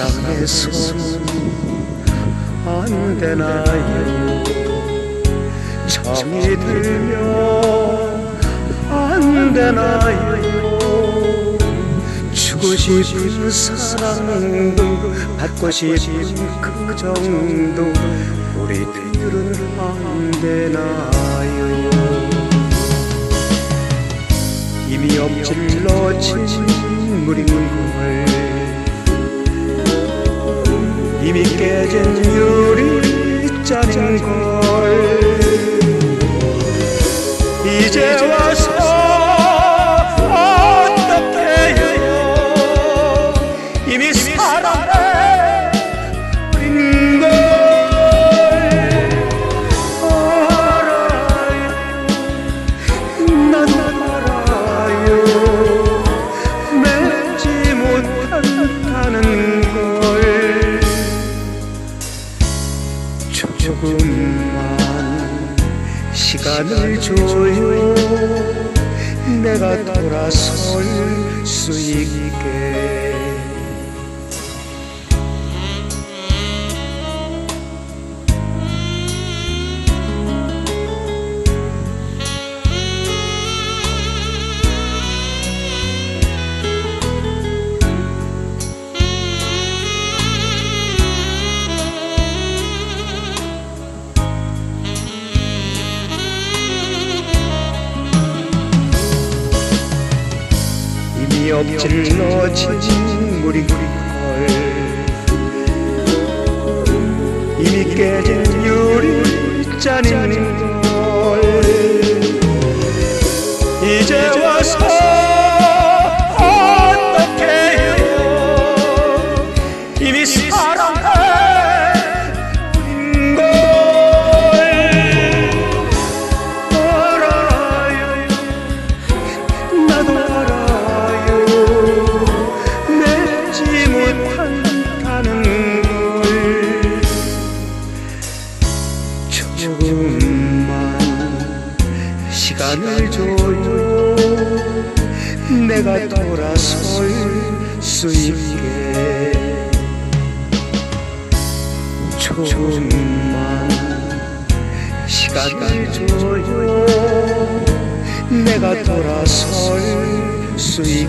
해서는 안 되나요 정이 들면 안 되나요 주고 싶은 사랑도 받고 싶은 그 정도 우리들은 안 되나요 이미 엎질러진 걸 이미 깨진 유리잔인 걸. 이제 와서 어떻게 해요? 이미 사랑 조금만 시간을 줘요. 내가 돌아설 수 있게 엎질러진 물이 걸. 이미 깨진 유리잔인 걸. 이제 와서 어떻게 해요? 이미 조금만 시간을 줘요. 내가 돌아설 수 있게. 조금만 시간을 줘요. 내가 돌아설 수 있게